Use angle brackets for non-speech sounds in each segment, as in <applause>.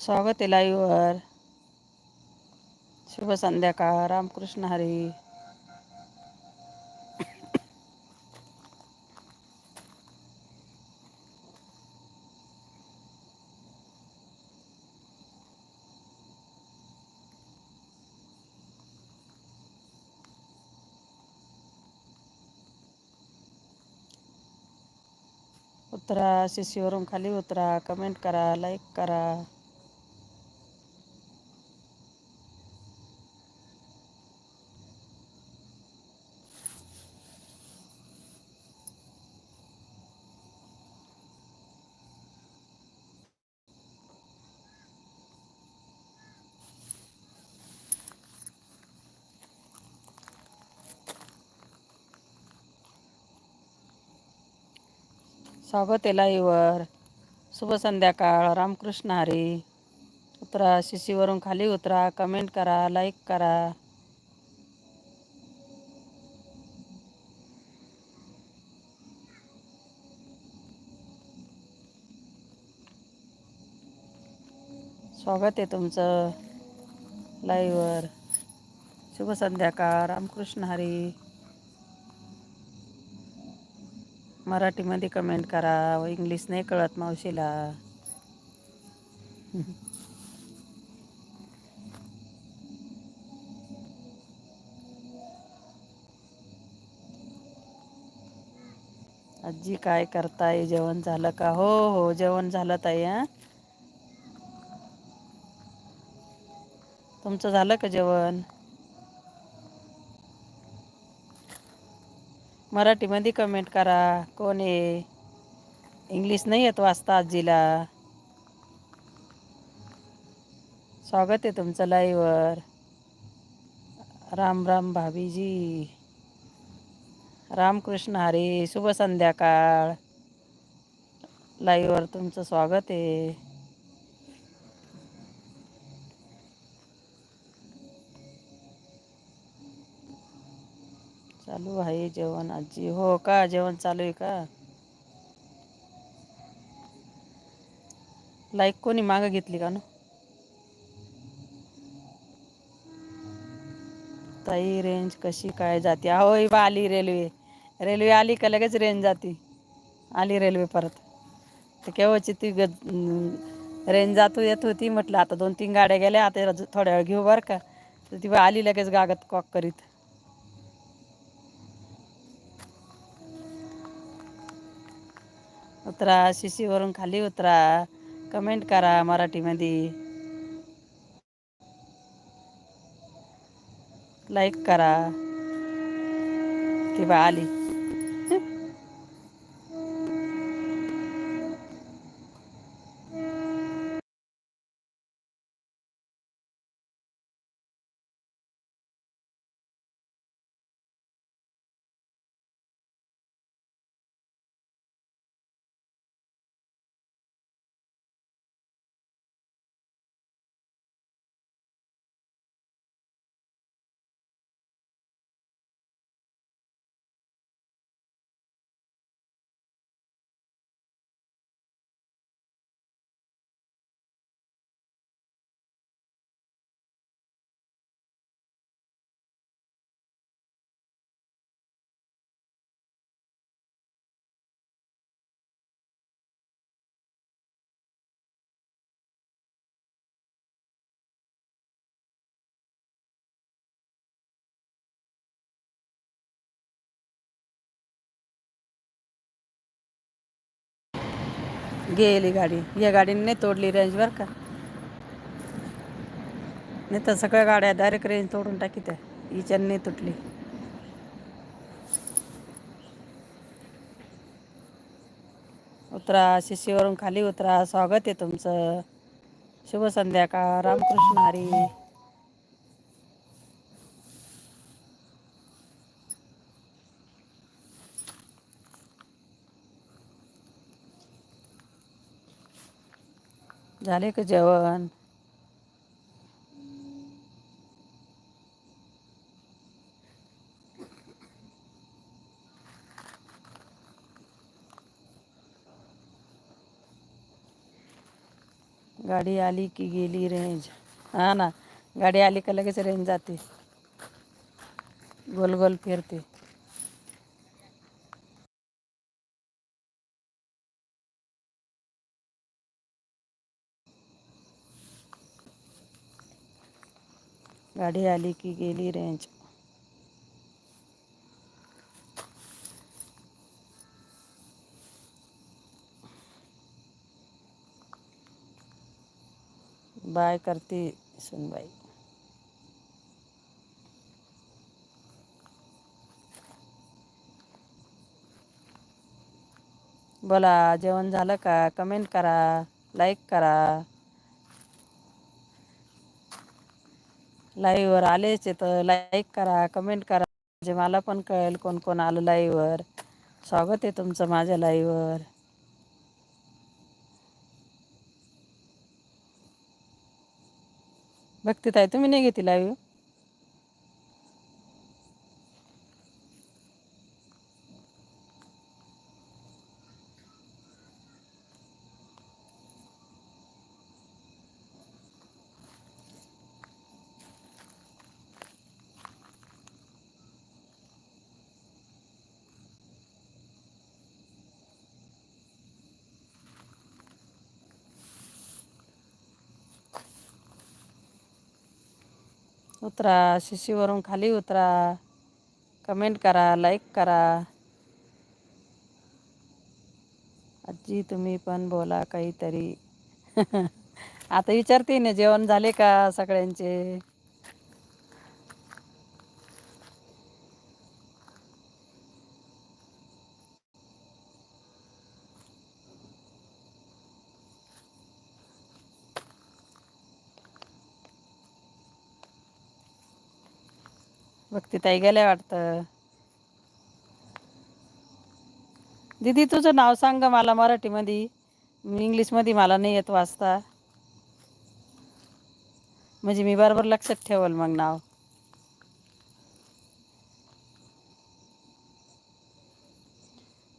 स्वागत आहे लाईव्हवर शुभ संध्याकाळ. रामकृष्ण हरी. उतरा शिशीवरून खाली उतरा कमेंट करा लाईक करा. स्वागत आहे लाईव्हवर. शुभ संध्याकाळ. रामकृष्ण हरी. उतरा शिशीवरून खाली उतरा कमेंट करा लाईक करा. स्वागत आहे तुमचं लाईवर शुभ संध्याकाळ. रामकृष्ण हरी. मराठीमध्ये कमेंट करा व इंग्लिश नाही कळत मावशीला. आजी काय करताय? जेवण झालं का? हो हो जेवण झालं ताई हां. तुमचं झालं का जेवण? मराठीमध्ये कमेंट करा. कोण आहे? इंग्लिश नाही येत वाचता आजीला. स्वागत आहे तुमचं लाईवर राम राम भाभीजी. रामकृष्ण हरी शुभ संध्याकाळ. लाईवर तुमचं स्वागत आहे. चालू आहे जेवण आजी? हो का? जेवण चालू आहे का? लाईक कोणी मागं घेतली का ना? ताई रेंज कशी काय जाते? अहो बा आली रेल्वे रेल्वे आली का लगेच रेंज जाते? आली रेल्वे परत. तर केव्हाची ती ग रेंज जातो येत होती म्हटलं आता दोन तीन गाड्या गेल्या आता थोड्या वेळ घेऊ बरं का. तर ती आली लगेच गागत कॉक करीत. उतरा शिशीवरून खाली उतरा. कमेंट करा मराठीमध्ये. लाईक करा. ती बा आली. गेली गाडी. या गाडीने नाही तोडली रेंज बरं का? नाही तर सगळ्या गाड्या डायरेक्ट रेंज तोडून टाकी त्या. हिच्याने नाही तुटली. उतरा शिशीवरून खाली उतरा. स्वागत आहे तुमचं. शुभ संध्याकाळ. रामकृष्ण हरी. झाले का जेवण? गाडी आली की गेली रेंज हा ना गाडी आली का लगेच रेंज जाते. गोल गोल फिरते. गाडी आली की गेली रेंज बाय करते सुनबाई. बोला जेवण झालं का? कमेंट करा लाईक करा. लाईव्हवर आलेच तर लाईक करा कमेंट करा. म्हणजे मला पण कळेल कोण कोण आलं लाईव्हवर स्वागत आहे तुमचं माझ्या लाईव्हवर भक्ती ताई तुम्ही नाही घेतली लाईव्ह उतरा शिशीवरून खाली उतरा. कमेंट करा लाईक करा. आजी तुम्ही पण बोला काहीतरी. <laughs> आता विचारते ना जेवण झाले का सगळ्यांचे? भक्ती ताई गेल्या वाटतं. दीदी तुझं नाव सांग मला मराठीमध्ये. इंग्लिशमध्ये मला नाही येत वाचता. म्हणजे मी बरोबर लक्षात ठेवल मग नाव.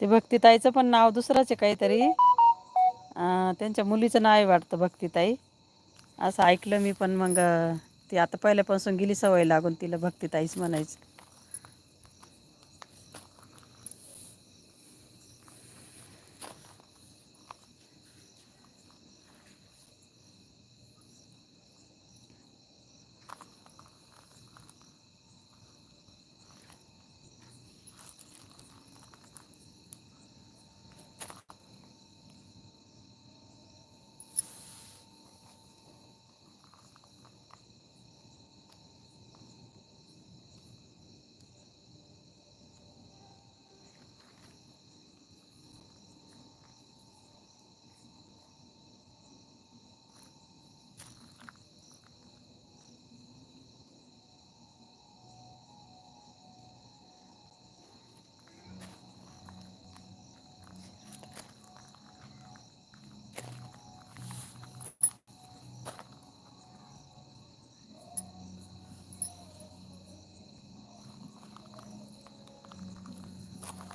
ते भक्तिताईचं पण नाव दुसरंच आहे काहीतरी. त्यांच्या मुलीचं नाव आहे वाटतं भक्तीताई. असं ऐकलं मी पण मग ती आता पहिल्यापासून गेली सवय लागून तिला भक्तीताईच म्हणायचं.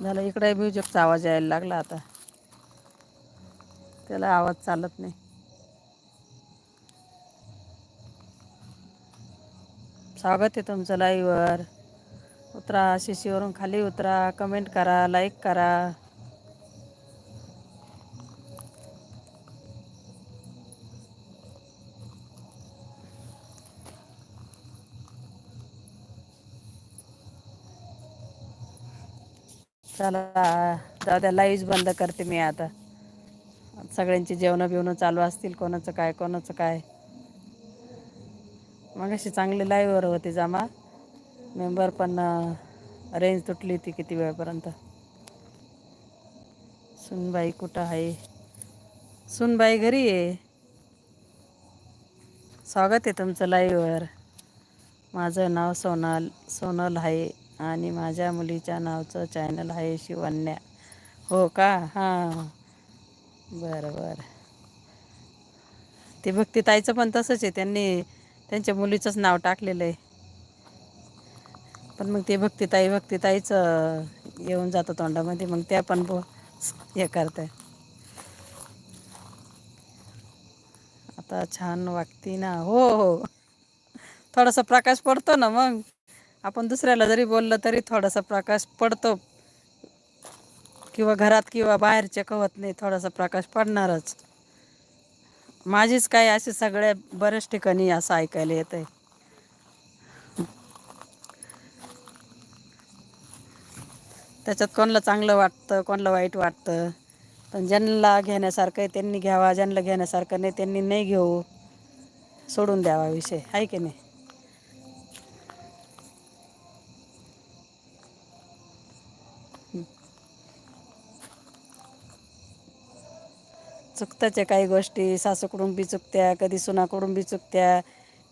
झालं इकडे म्युझिकचा आवाज यायला लागला आता. त्याला आवाज चालत नाही. स्वागत आहे तुमचं लाईव्हवर उतरा शिशीवरून खाली उतरा कमेंट करा लाईक करा. चला जाऊ द्या लाईव्ह बंद करते मी आता. सगळ्यांची जेवणं बिवणं चालू असतील कोणाचं काय कोणाचं काय. मग अशी चांगली लाईव्हवर होती जमा. मेंबर पण रेंज तुटली ती किती वेळपर्यंत. सुनबाई कुठं आहे? सुनबाई घरी आहे. स्वागत आहे तुमचं लाईव्हवर माझं नाव सोनल सोनल आहे. आणि माझ्या मुलीच्या नावचं चॅनल आहे शिवन्या. हो का? हां. बरं बरं. ते भक्ती ताईचं पण तसंच आहे. त्यांनी त्यांच्या मुलीचंच नाव टाकलेलं आहे. पण मग ते भक्तीताई भक्तीताईचं येऊन जातं तोंडामध्ये. मग त्या पण बो हे करताय. आता छान वागती ना. हो हो. थोडासा प्रकाश पडतो ना मग. आपण दुसऱ्याला जरी बोललं तरी थोडासा प्रकाश पडतो. किंवा घरात किंवा बाहेरचे कवत नाही थोडासा प्रकाश पडणारच. माझीच काय असे सगळ्या बऱ्याच ठिकाणी असं ऐकायला येत आहे त्याच्यात कोणाला चांगलं वाटतं कोणाला वाईट वाटतं. पण ज्यांना घेण्यासारखं आहे त्यांनी घ्यावा ज्यांना घेण्यासारखं नाही त्यांनी नाही घेऊ. सोडून द्यावा विषय आहे की नाही? चुकताच्या काही गोष्टी. सासूकडून बी चुकत्या कधी सुनाकडून बी चुकत्या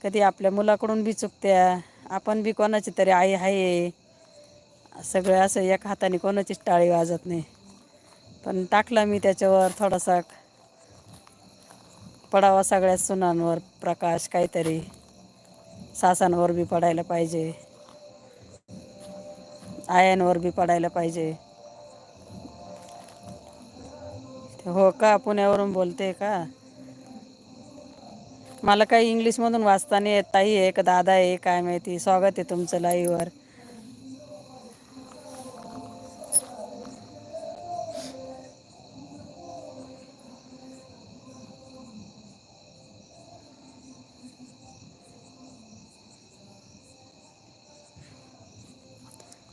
कधी आपल्या मुलाकडून बी चुकत्या. आपण बी कोणाची तरी आई आहे. सगळं असं एक हाताने कोणाचीच टाळी वाजत नाही. पण टाकला मी त्याच्यावर थोडासा पडावा सगळ्या सुनांवर प्रकाश काहीतरी. सासांवर बी पडायला पाहिजे. आयांवर बी पडायला पाहिजे. हो का? पुण्यावरून बोलते का? मला काही इंग्लिशमधून वाचता नाही येत ताई आहे. का दादा आहे काय माहिती? स्वागत आहे तुमचं लाईव्हवर.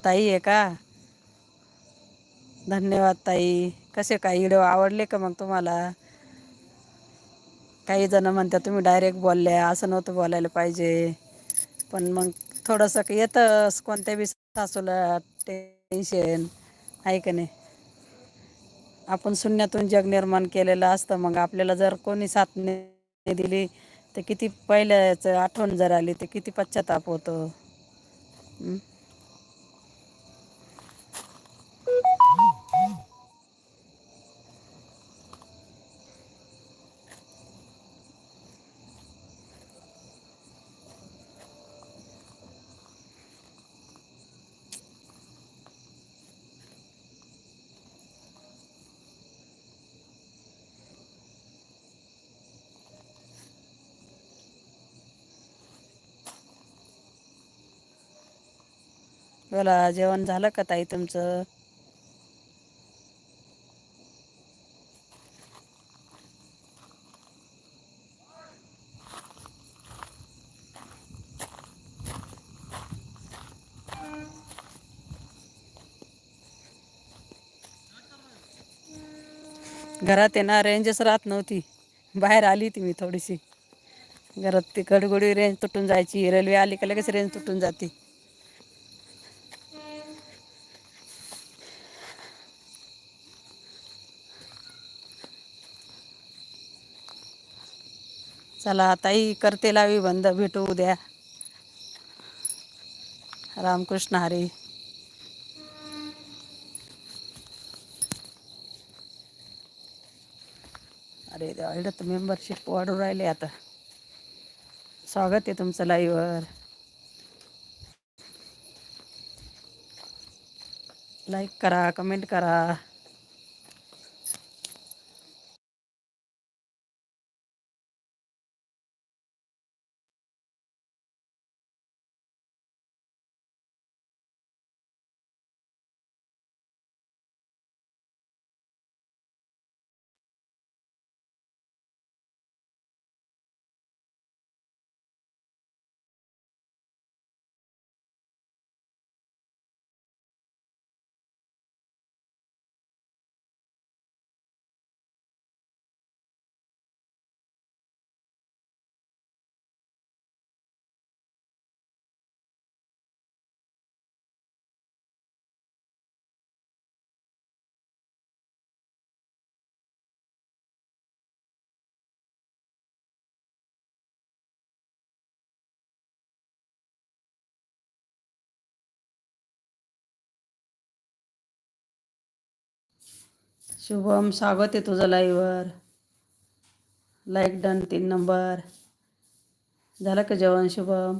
ताई आहे का? धन्यवाद ताई. कसे काय व्हिडिओ आवडले का मग तुम्हाला? काही जण म्हणतात तुम्ही डायरेक्ट बोलल्या असं नव्हतं बोलायला पाहिजे. पण मग थोडंसं येतंच कोणत्या बी सासूला टेन्शन आहे का नाही? आपण शून्यातून जग निर्माण केलेलं असतं मग आपल्याला जर कोणी साथ नाही दिली तर किती पहिल्याचं आठवण जर आली तर किती पश्चाताप होतो. बोला जेवण झालं का ताई तुमचं? घरात येणार रेंजच राहत नव्हती. बाहेर आली ती मी थोडीशी. घरात ती गडगडी रेंज तुटून जायची रेल्वे आली का लगेच रेंज तुटून जाते. चला ताई करते लावी बंद भेटू उद्या. रामकृष्ण हरी. अरे देवा तर मेंबरशिप वाढून राहिले आता. स्वागत आहे तुमचं लाईव्हवर. लाईक करा कमेंट करा. शुभम स्वागत आहे तुझं लाईव्हवर लाईक डन तीन नंबर झालं का जेवण शुभम?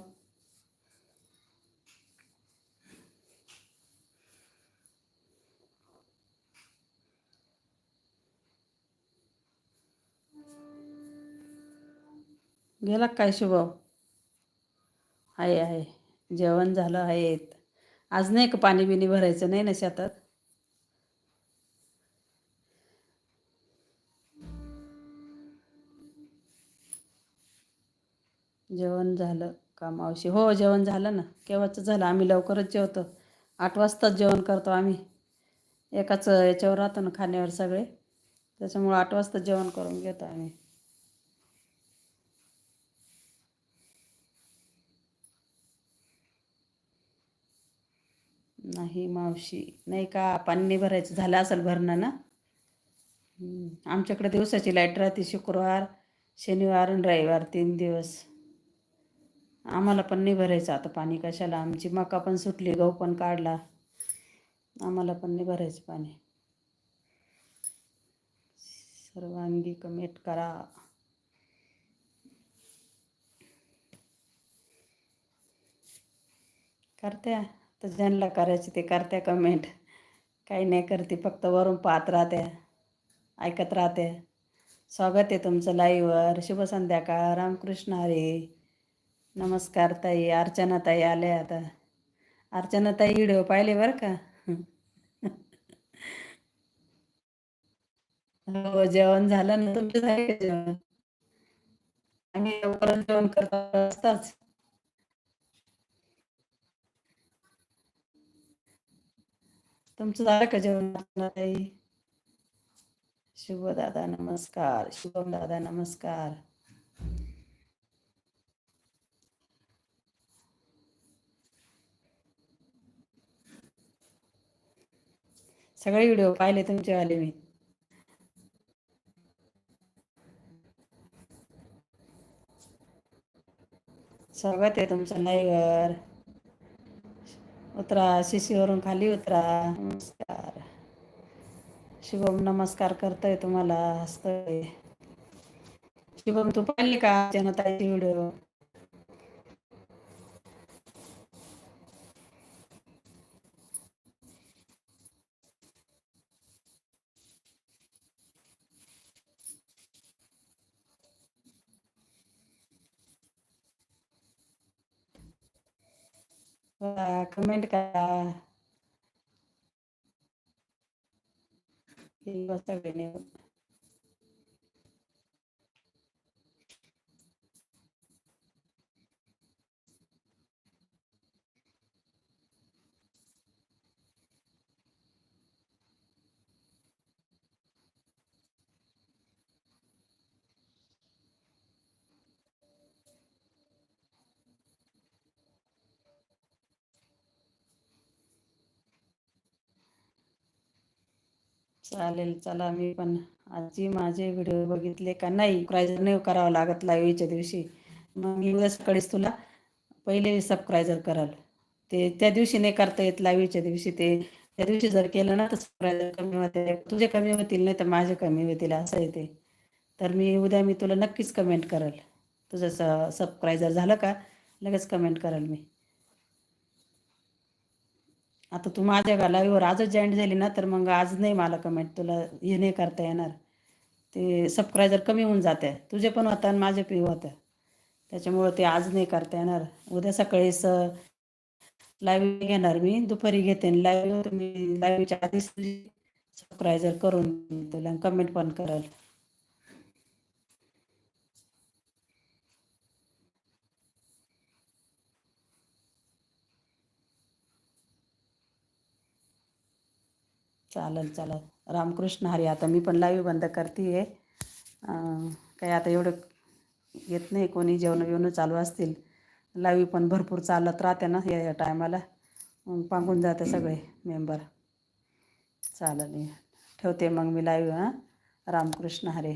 गेला काय शुभम? आहे आहे. जेवण झालं आहे आज नाही का पाणी बिणी भरायचं? नाही ना शेतात? जेवण झालं का मावशी? हो जेवण झालं ना. केव्हाचं झालं? आम्ही लवकरच जेवतो. आठ वाजताच जेवण करतो आम्ही. एकाच याच्यावर राहतो ना खाण्यावर सगळे. त्याच्यामुळं आठ वाजता जेवण करून घेतो आम्ही. नाही मावशी. नाही का? पाणी नाही भरायचं झालं असेल भरणं ना? आमच्याकडे दिवसाची लाइट राहते शुक्रवार शनिवार आणि रविवार तीन दिवस. आम्हाला पण नाही भरायचं आता पाणी कशाला? आमची मका पण सुटली गहू पण काढला. आम्हाला पण नाही भरायचं पाणी. सर्वांगी कमेंट करा. करत्या तर ज्यांना करायचे ते करत्या कमेंट. काही नाही करते फक्त वरून पाहत राहते ऐकत राहते. स्वागत आहे तुमचं लाईव्हवर शुभ संध्याकाळ. रामकृष्ण हरे. नमस्कार ताई अर्चना ताई आल्या आता. अर्चना ताई व्हिडिओ पाहिले बरं का? हो जेवण झालं ना तुमचं झालं जेवण? आम्ही लवकरच जेवण करतो असताच. तुमचं झालं का जेवण ताई? शुभ दादा नमस्कार. शुभम दादा नमस्कार. सगळे व्हिडिओ पाहिले तुमचे आले मी. स्वागत आहे तुमचं नाईवर उतरा शिशीवरून खाली उतरा. नमस्कार. शुभम नमस्कार करतोय तुम्हाला हसतोय. शुभम तू पाहिली का जनताची व्हिडिओ? कमेंट करा चालेल चला मी पण आजी माझे व्हिडिओ बघितले का नाही सबस्क्रायझर नाही करावं लागत लाईव्हच्या दिवशी. मग मी उद्या सकाळीच तुला पहिले सबस्क्रायझर कराल. ते त्या दिवशी नाही करता येत लाईव्हच्या दिवशी ते. त्या दिवशी जर केलं ना तर सबस्क्रायझर कमी होते. तुझे कमी होतील नाही तर माझे कमी होतील असं आहे ते. तर मी उद्या मी तुला नक्कीच कमेंट करेल. तुझं स सबस्क्रायझर झालं का लगेच कमेंट करेल मी. आता तू माझ्या का लाईव्हवर आजच जॉईंट झाली ना तर मग आज नाही मला कमेंट तुला हे नाही करता येणार. ते सबस्क्रायझर कमी होऊन जाते तुझे पण होतं आणि माझे पण होतं त्याच्यामुळं ते आज नाही करता येणार. उद्या सकाळीच लाईव्ह घेणार मी दुपारी घेते आणि लाईव्ह तुम्ही लाईव्हच्या आधीच सबस्क्रायझर करून तुला कमेंट पण कराल. चालेल चालेल. रामकृष्ण हरी आता मी पण लाईव्ह बंद करते आहे काही आता एवढं येत नाही कोणी जेवण बिवणं चालू असतील. लाईव्ह पण भरपूर चालत राहते ना या या टायमाला मग पांगून जाते सगळे मेंबर चालेल ठेवते मग मी लाईव्ह हां. रामकृष्ण हरे.